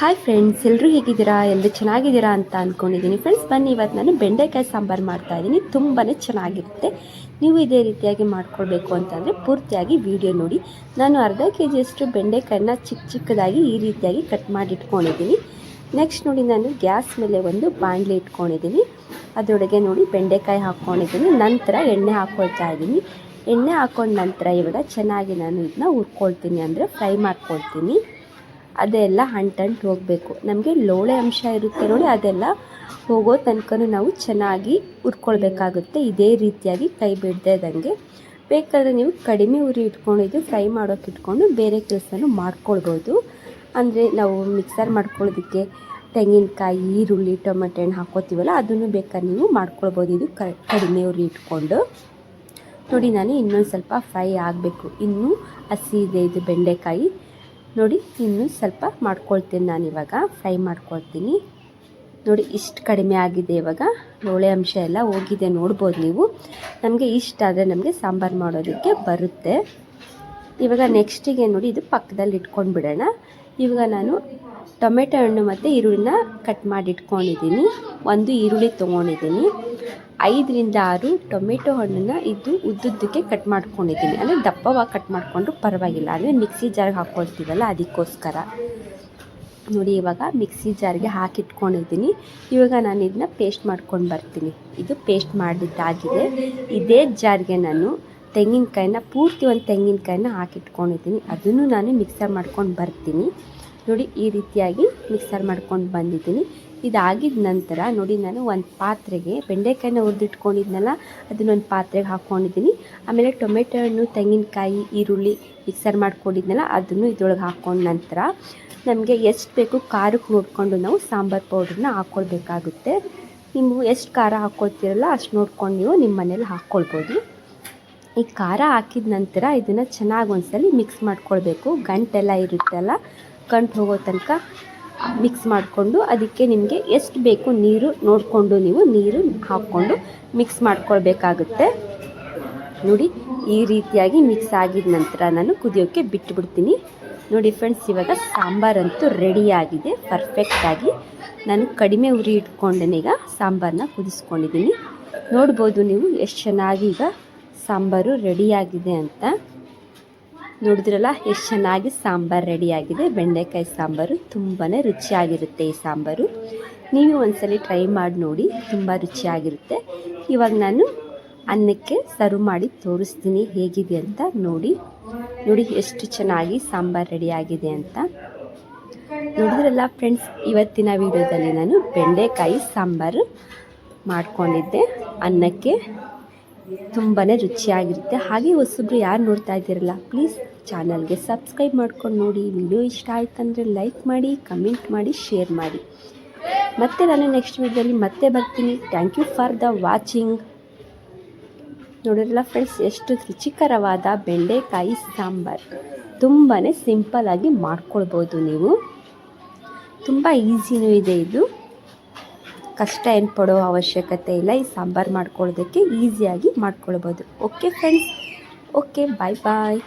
Hi friends ಎಲ್ಲರೂ ಹೇಗಿದ್ದೀರಾ? ಎಲ್ಲರೂ ಚೆನ್ನಾಗಿದ್ದೀರಾ ಅಂತ ಅಂದ್ಕೊಂಡಿದ್ದೀನಿ ಫ್ರೆಂಡ್ಸ್ ಬನ್ನಿ, ಇವತ್ತು ನಾನು ಬೆಂಡೆಕಾಯಿ ಸಾಂಬಾರು ಮಾಡ್ತಾ ಇದ್ದೀನಿ. ತುಂಬಾ ಚೆನ್ನಾಗಿರುತ್ತೆ. ನೀವು ಇದೇ ರೀತಿಯಾಗಿ ಮಾಡ್ಕೊಳ್ಬೇಕು ಅಂತಂದರೆ ಪೂರ್ತಿಯಾಗಿ ವಿಡಿಯೋ ನೋಡಿ. ನಾನು ಅರ್ಧ ಕೆ ಜಿಯಷ್ಟು ಬೆಂಡೆಕಾಯನ್ನ ಚಿಕ್ಕ ಚಿಕ್ಕದಾಗಿ ಈ ರೀತಿಯಾಗಿ ಕಟ್ ಮಾಡಿ ಇಟ್ಕೊಂಡಿದ್ದೀನಿ. ನೆಕ್ಸ್ಟ್ ನೋಡಿ ನಾನು ಗ್ಯಾಸ್ ಮೇಲೆ ಒಂದು ಬಾಣಲೆ ಇಟ್ಕೊಂಡಿದ್ದೀನಿ. ಅದರೊಳಗೆ ನೋಡಿ ಬೆಂಡೆಕಾಯಿ ಹಾಕ್ಕೊಂಡಿದ್ದೀನಿ. ನಂತರ ಎಣ್ಣೆ ಹಾಕ್ಕೊಳ್ತಾ ಇದ್ದೀನಿ. ಎಣ್ಣೆ ಹಾಕ್ಕೊಂಡ ನಂತರ ಇವಾಗ ಚೆನ್ನಾಗಿ ನಾನು ಇದನ್ನ ಹುರ್ಕೊಳ್ತೀನಿ ಅಂದರೆ ಫ್ರೈ ಮಾಡ್ಕೊಳ್ತೀನಿ. ಅದೆಲ್ಲ ಅಂಟಂಟು ಹೋಗಬೇಕು. ನಮಗೆ ಲೋಳೆ ಅಂಶ ಇರುತ್ತೆ ನೋಡಿ, ಅದೆಲ್ಲ ಹೋಗೋ ತನಕ ನಾವು ಚೆನ್ನಾಗಿ ಉರ್ಕೊಳ್ಬೇಕಾಗುತ್ತೆ ಇದೇ ರೀತಿಯಾಗಿ ಕೈ ಬಿಡದೆ ಇದ್ದಂಗೆ. ಬೇಕಾದರೆ ನೀವು ಕಡಿಮೆ ಉರಿ ಇಟ್ಕೊಂಡಿದ್ದು ಫ್ರೈ ಮಾಡೋಕೆ ಇಟ್ಕೊಂಡು ಬೇರೆ ಕೆಲಸನೂ ಮಾಡ್ಕೊಳ್ಬೋದು. ಅಂದರೆ ನಾವು ಮಿಕ್ಸರ್ ಮಾಡ್ಕೊಳ್ಳೋದಕ್ಕೆ ತೆಂಗಿನಕಾಯಿ, ಈರುಳ್ಳಿ, ಟೊಮೆಟೊ ಹಣ್ಣು ಹಾಕೋತೀವಲ್ಲ ಅದನ್ನು ಬೇಕಾದ್ರೆ ನೀವು ಮಾಡ್ಕೊಳ್ಬೋದು. ಇದು ಕಡಿಮೆ ಉರಿ ಇಟ್ಕೊಂಡು. ನೋಡಿ, ನಾನು ಇನ್ನೊಂದು ಸ್ವಲ್ಪ ಫ್ರೈ ಆಗಬೇಕು. ಇನ್ನೂ ಹಸಿ ಇದೆ, ಇದು ಬೆಂಡೆಕಾಯಿ. ನೋಡಿ, ಇನ್ನು ಸ್ವಲ್ಪ ಮಾಡ್ಕೊಳ್ತೀನಿ ನಾನು ಇವಾಗ. ಫ್ರೈ ಮಾಡ್ಕೊಳ್ತೀನಿ. ನೋಡಿ, ಇಷ್ಟು ಕಡಿಮೆ ಆಗಿದೆ ಇವಾಗ. ಲೋಳೆ ಅಂಶ ಎಲ್ಲ ಹೋಗಿದೆ, ನೋಡ್ಬೋದು ನೀವು. ನಮಗೆ ಇಷ್ಟ ಆದರೆ ನಮಗೆ ಸಾಂಬಾರು ಮಾಡೋದಕ್ಕೆ ಬರುತ್ತೆ. ಇವಾಗ ನೆಕ್ಸ್ಟಿಗೆ ನೋಡಿ, ಇದು ಪಕ್ಕದಲ್ಲಿ ಇಟ್ಕೊಂಡು ಬಿಡೋಣ ಇವಾಗ ನಾನು ಟೊಮೆಟೊ ಹಣ್ಣು ಮತ್ತು ಈರುಳ್ಳಿನ ಕಟ್ ಮಾಡಿ ಇಟ್ಕೊಂಡಿದ್ದೀನಿ. ಒಂದು ಈರುಳ್ಳಿ ತೊಗೊಂಡಿದ್ದೀನಿ. ಐದರಿಂದ ಆರು ಟೊಮೆಟೊ ಹಣ್ಣನ್ನು ಇದು ಉದ್ದುದ್ದಕ್ಕೆ ಕಟ್ ಮಾಡ್ಕೊಂಡಿದ್ದೀನಿ. ಅಂದರೆ ದಪ್ಪವಾಗಿ ಕಟ್ ಮಾಡಿಕೊಂಡ್ರು ಪರವಾಗಿಲ್ಲ. ಅಂದರೆ ಮಿಕ್ಸಿ ಜಾರ್ಗೆ ಹಾಕ್ಕೊಳ್ತೀವಲ್ಲ ಅದಕ್ಕೋಸ್ಕರ. ನೋಡಿ, ಇವಾಗ ಮಿಕ್ಸಿ ಜಾರ್ಗೆ ಹಾಕಿಟ್ಕೊಂಡಿದ್ದೀನಿ. ಇವಾಗ ನಾನು ಇದನ್ನ ಪೇಸ್ಟ್ ಮಾಡ್ಕೊಂಡು ಬರ್ತೀನಿ. ಇದು ಪೇಸ್ಟ್ ಮಾಡಿದ್ದಾಗಿದೆ. ಇದೇ ಜಾರ್ಗೆ ನಾನು ತೆಂಗಿನಕಾಯಿನ, ಪೂರ್ತಿ ಒಂದು ತೆಂಗಿನಕಾಯಿನ ಹಾಕಿಟ್ಕೊಂಡಿದ್ದೀನಿ. ಅದನ್ನು ನಾನು ಮಿಕ್ಸರ್ ಮಾಡ್ಕೊಂಡು ಬರ್ತೀನಿ. ನೋಡಿ, ಈ ರೀತಿಯಾಗಿ ಮಿಕ್ಸರ್ ಮಾಡ್ಕೊಂಡು ಬಂದಿದ್ದೀನಿ. ಇದಾಗಿದ ನಂತರ ನೋಡಿ ನಾನು ಒಂದು ಪಾತ್ರೆಗೆ ಬೆಂಡೆಕಾಯಿನ ಹುರಿದಿಟ್ಕೊಂಡಿದ್ನಲ್ಲ ಅದನ್ನೊಂದು ಪಾತ್ರೆಗೆ ಹಾಕ್ಕೊಂಡಿದ್ದೀನಿ ಆಮೇಲೆ ಟೊಮೆಟೊ ಹಣ್ಣು ತೆಂಗಿನಕಾಯಿ, ಈರುಳ್ಳಿ ಮಿಕ್ಸರ್ ಮಾಡ್ಕೊಂಡಿದ್ನಲ್ಲ, ಅದನ್ನು ಇದ್ರೊಳಗೆ ಹಾಕ್ಕೊಂಡ ನಂತರ ನಮಗೆ ಎಷ್ಟು ಬೇಕು ಖಾರಕ್ಕೆ ನೋಡಿಕೊಂಡು ನಾವು ಸಾಂಬಾರು ಪೌಡ್ರನ್ನ ಹಾಕ್ಕೊಳ್ಬೇಕಾಗುತ್ತೆ ನೀವು ಎಷ್ಟು ಖಾರ ಹಾಕ್ಕೊಳ್ತೀರಲ್ಲ ಅಷ್ಟು ನೋಡ್ಕೊಂಡು ನೀವು ನಿಮ್ಮ ಮನೇಲಿ ಹಾಕ್ಕೊಳ್ಬೋದು ಈ ಖಾರ ಹಾಕಿದ ನಂತರ ಇದನ್ನು ಚೆನ್ನಾಗಿ ಒಂದ್ಸಲಿ ಮಿಕ್ಸ್ ಮಾಡ್ಕೊಳ್ಬೇಕು. ಗಂಟೆಲ್ಲ ಇರುತ್ತಲ್ಲ, ಗಂಟು ಹೋಗೋ ತನಕ ಮಿಕ್ಸ್ ಮಾಡಿಕೊಂಡು ಅದಕ್ಕೆ ನಿಮಗೆ ಎಷ್ಟು ಬೇಕು ನೀರು ನೋಡಿಕೊಂಡು ನೀವು ನೀರು ಹಾಕ್ಕೊಂಡು ಮಿಕ್ಸ್ ಮಾಡ್ಕೊಳ್ಬೇಕಾಗುತ್ತೆ. ನೋಡಿ, ಈ ರೀತಿಯಾಗಿ ಮಿಕ್ಸ್ ಆಗಿದ ನಂತರ ನಾನು ಕುದಿಯೋಕ್ಕೆ ಬಿಟ್ಟುಬಿಡ್ತೀನಿ ನೋಡಿ ಫ್ರೆಂಡ್ಸ್ ಇವಾಗ ಸಾಂಬಾರಂತೂ ರೆಡಿಯಾಗಿದೆ ಪರ್ಫೆಕ್ಟಾಗಿ ನಾನು ಕಡಿಮೆ ಉರಿ ಇಟ್ಕೊಂಡೇನೀಗ ಸಾಂಬಾರನ್ನ ಕುದಿಸ್ಕೊಂಡಿದ್ದೀನಿ. ನೋಡ್ಬೋದು ನೀವು ಎಷ್ಟು ಚೆನ್ನಾಗಿ ಈಗ ಸಾಂಬಾರು ರೆಡಿಯಾಗಿದೆ ಅಂತ. ನೋಡಿದ್ರಲ್ಲ, ಎಷ್ಟು ಚೆನ್ನಾಗಿ ಸಾಂಬಾರು ರೆಡಿಯಾಗಿದೆ. ಬೆಂಡೆಕಾಯಿ ಸಾಂಬಾರು ತುಂಬಾ ರುಚಿಯಾಗಿರುತ್ತೆ ಈ ಸಾಂಬಾರು. ನೀವು ಒಂದ್ಸಲಿ ಟ್ರೈ ಮಾಡಿ ನೋಡಿ, ತುಂಬ ರುಚಿಯಾಗಿರುತ್ತೆ. ಇವಾಗ ನಾನು ಅನ್ನಕ್ಕೆ ಸರ್ವ್ ಮಾಡಿ ತೋರಿಸ್ತೀನಿ, ಹೇಗಿದೆ ಅಂತ ನೋಡಿ. ನೋಡಿ ಎಷ್ಟು ಚೆನ್ನಾಗಿ ಸಾಂಬಾರು ರೆಡಿಯಾಗಿದೆ ಅಂತ. ನೋಡಿದ್ರಲ್ಲ ಫ್ರೆಂಡ್ಸ್, ಇವತ್ತಿನ ವಿಡಿಯೋದಲ್ಲಿ ನಾನು ಬೆಂಡೆಕಾಯಿ ಸಾಂಬಾರು ಮಾಡ್ಕೊಂಡಿದ್ದೆ. ಅನ್ನಕ್ಕೆ ತುಂಬಾ ರುಚಿಯಾಗಿರುತ್ತೆ. ಹಾಗೆ ಹೊಸಬ್ರು ಯಾರು ನೋಡ್ತಾ ಇದ್ದೀರಲ್ಲ, ಪ್ಲೀಸ್ ಚಾನಲ್ಗೆ ಸಬ್ಸ್ಕ್ರೈಬ್ ಮಾಡ್ಕೊಂಡು ನೋಡಿ. ವಿಡಿಯೋ ಇಷ್ಟ ಆಯ್ತಂದರೆ ಲೈಕ್ ಮಾಡಿ, ಕಮೆಂಟ್ ಮಾಡಿ, ಶೇರ್ ಮಾಡಿ. ಮತ್ತೆ ನಾನು ನೆಕ್ಸ್ಟ್ ವೀಡಿಯೋದಲ್ಲಿ ಮತ್ತೆ ಬರ್ತೀನಿ. Thank you for the watching ನೋಡಿರಲ್ಲ friends ಎಷ್ಟು ರುಚಿಕರವಾದ ಬೆಂಡೆಕಾಯಿ ಸಾಂಬಾರು. ತುಂಬಾ ಸಿಂಪಲಾಗಿ ಮಾಡ್ಕೊಳ್ಬೋದು ನೀವು. ತುಂಬ ಈಸಿನೂ ಇದೆ ಇದು. ಕಷ್ಟ ಏನು ಪಡೋ ಅವಶ್ಯಕತೆ ಇಲ್ಲ. ಈ ಸಾಂಬಾರು ಮಾಡ್ಕೊಳ್ಳೋದಕ್ಕೆ ಈಸಿಯಾಗಿ ಮಾಡ್ಕೊಳ್ಬೋದು. Okay friends okay bye bye